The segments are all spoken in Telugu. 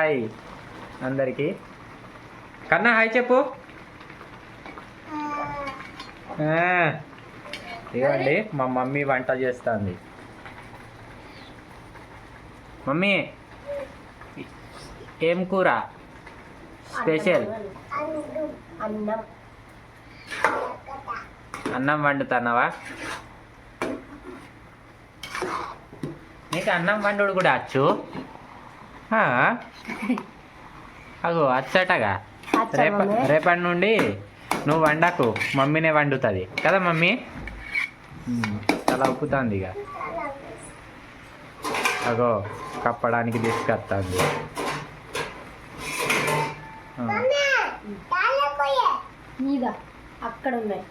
హాయ్ అందరికీ. కన్నా హాయ్ చెప్పు. ఇవ్వండి మా మమ్మీ వంట చేస్తుంది. మమ్మీ ఏం కూర? స్పెషల్? అన్నం వండుతున్నావా? నీకు అన్నం వండుడు కూడా వచ్చు అగో అచ్చటగా. అచ్చా రేప. రేపటి నుండి నువ్వు వండకు. మమ్మీనే వండుతుంది. కదా మమ్మీ? చాలా ఉప్పుతుంది ఇక. అగో కప్పడానికి తీసుకొస్తుంది. అక్కడ ఉన్నాయి.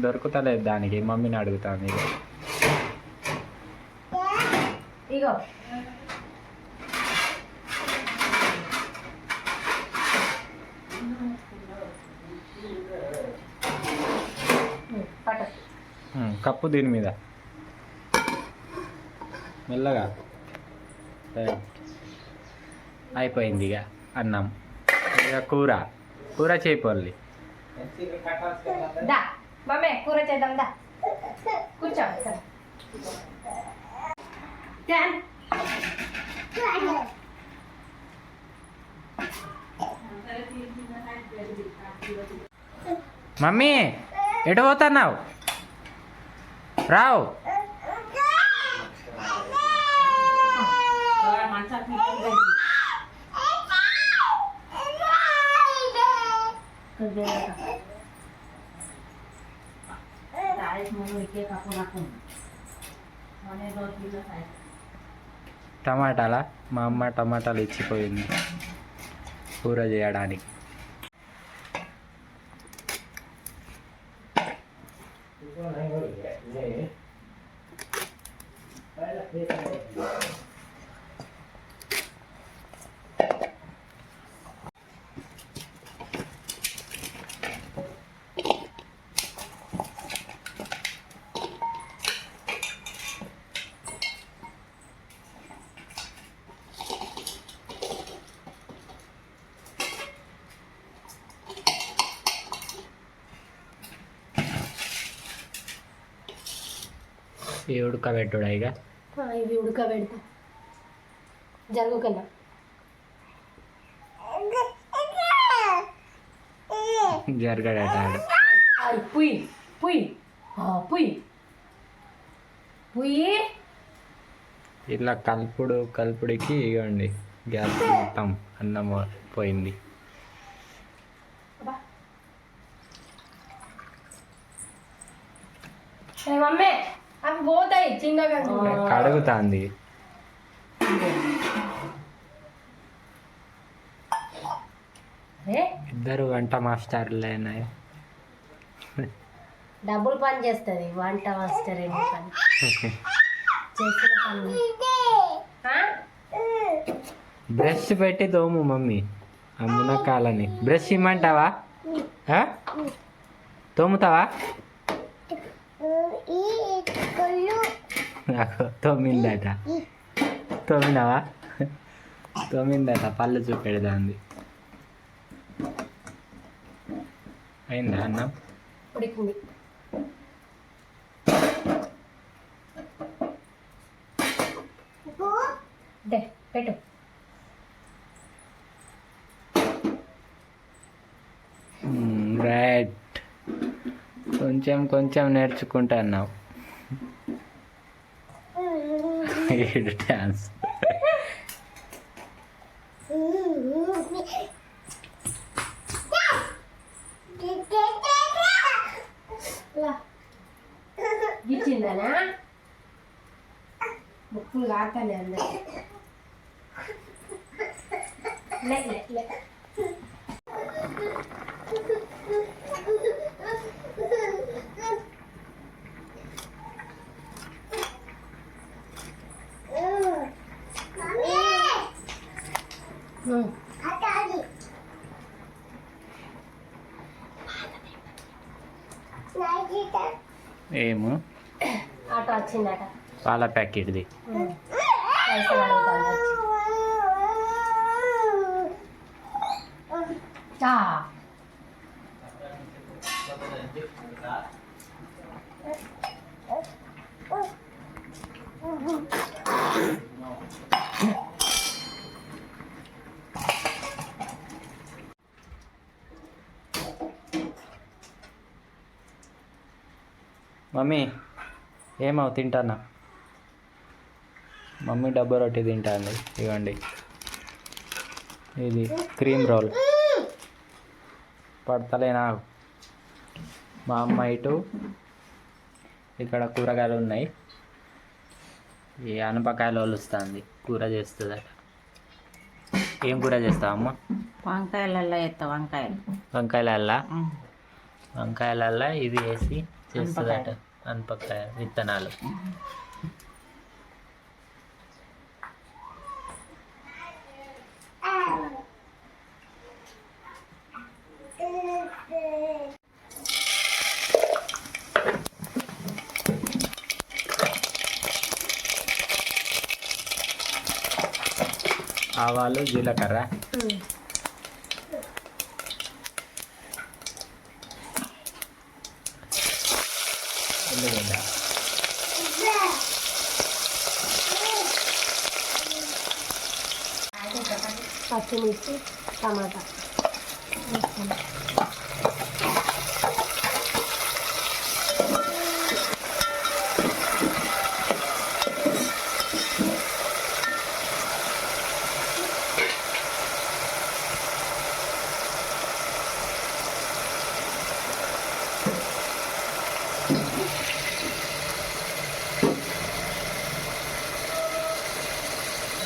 దొరుకుతలేదు దానికి. మమ్మీని అడుగుతాను ఇక. ఇగో పట్ట ఉమ్, కప్పు దీని మీద. మెల్లగా. అయిపోయింది ఇక అన్నం. ఇక కూర. కూర మమ్మీ కూర చేద్దాం దా. కూర్చో. మమ్మీ ఎటు పోతున్నావు? రావు. టమాటాలా? మా అమ్మ టమాటాలు ఇచ్చిపోయింది. కూర చేయడానికి. ఈ ఉడకబెట్టుడా ఇక? ఇవి ఉడకబెడతా. జరుగుకన్నా జరగడటాడు అయ్ పుయ్ పుయ్. పుయ్. పుయ్యి ఇలా కలుపుడు కలుపుడికి ఇవ్వండి గ్యాస్ మొత్తం అన్నం పోయింది. మమ్మీ. అవి పోతాయి చిన్నగా కడుగుతాంది. ఏ? ఇద్దరు వంట మాస్టర్లేనా డబ్బులు పని చేస్తుంది వంట మాస్టర్ ఏమో పని. చేసిన పని. ఆ? బ్రష్ పెట్టి తోము మమ్మీ ఆ మునక్కాలని. బ్రష్ ఇమ్మంటావా? తోముతావా? నాకు తోమిందట. తోమినావా? తోమిందట పళ్ళు చూపెడదాంది అయిందా అన్నం? పెట్టు. రైట్ కొంచెం కొంచెం నేర్చుకుంటున్నావు డ్యాన్స్. ఇలా గిచ్చిందనా ముక్కులు కాస్తానే అందరు. ఏమో? ఆటో వచ్చిందట. పాల ప్యాకెట్ది. Mm-hmm. మమ్మీ ఏమవు తింటానా? మమ్మీ డబ్బా రొట్టి తింటాంది ఇవ్వండి. ఇది క్రీమ్ రోల్. పడతలేనా మా అమ్మ ఇటు ఇక్కడ కూరగాయలు ఉన్నాయి. ఈ అనపకాయలు వలుస్తుంది కూర చేస్తుందట. ఏం కూర చేస్తావు అమ్మ? వంకాయలలో ఎత్త వంకాయలు. వంకాయలల్లా? వంకాయలల్లా ఇది వేసి చేస్తుందట. అనపకాయ విత్తనాలు. ఆవాలు జీలకర్ర. పచ్చిమిర్చి టమాటా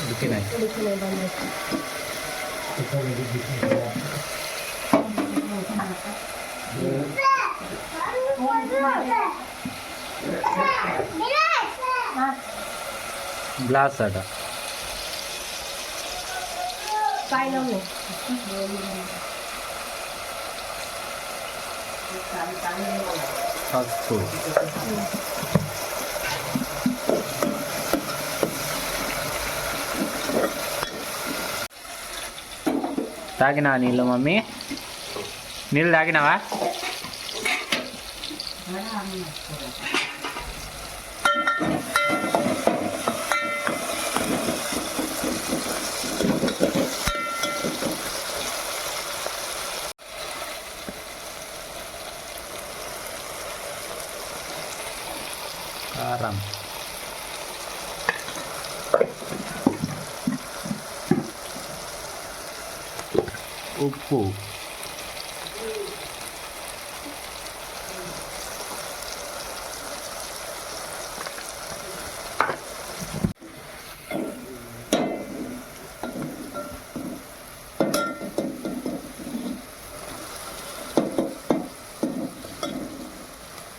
ఉడికినాయి ఉడికినాయి బంద్ ग्लास साठा काय लावलं फास्ट फूड తాగినా నీళ్ళు మమ్మీ? నీళ్ళు తాగినావా కారం ఉప్పు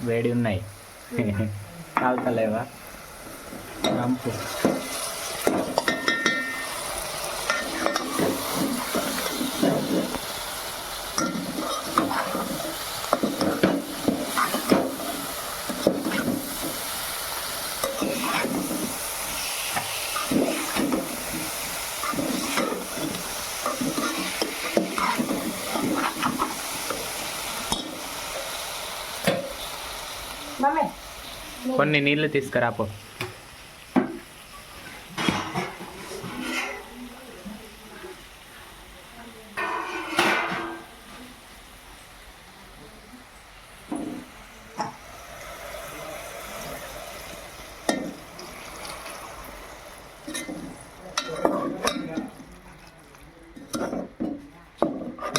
వేడి ఉన్నాయి. కాలుతలేవా రంపు మమ్మీ కొన్ని నీళ్ళు తీసుకురాపో.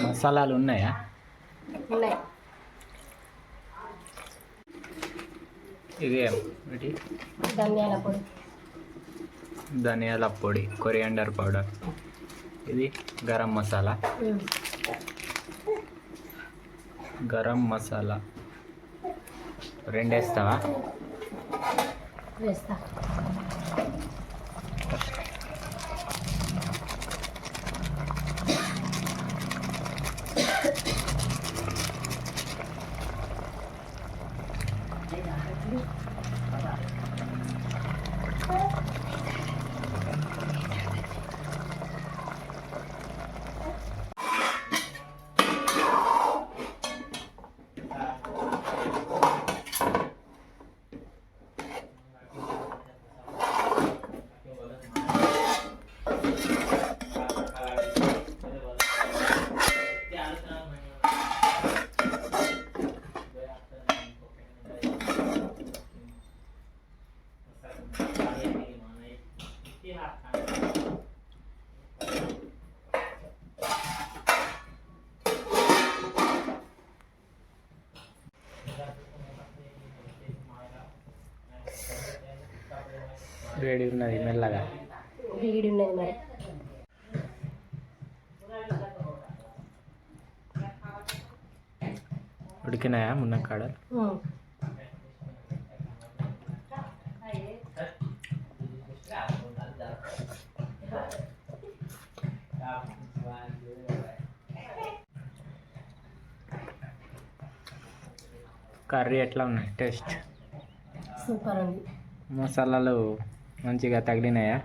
మసాలాలు ఉన్నాయా? ఉన్నాయి. ఇది ధనియాల పొడి. ధనియాల పొడి కొరియాండర్ పౌడర్. ఇది గరం మసాలా. గరం మసాలా. రెండు వేస్తావా వేస్తా. వేడి ఉన్నది మెల్లగా. వేడి ఉన్నది మరి. ఉడికినాయా మునక్కాడలు. కర్రీ ఎట్లా ఉన్నాయి? టేస్ట్? సూపర్ ఉంది. మసాలాలు మంచిగా తగిలినాయా?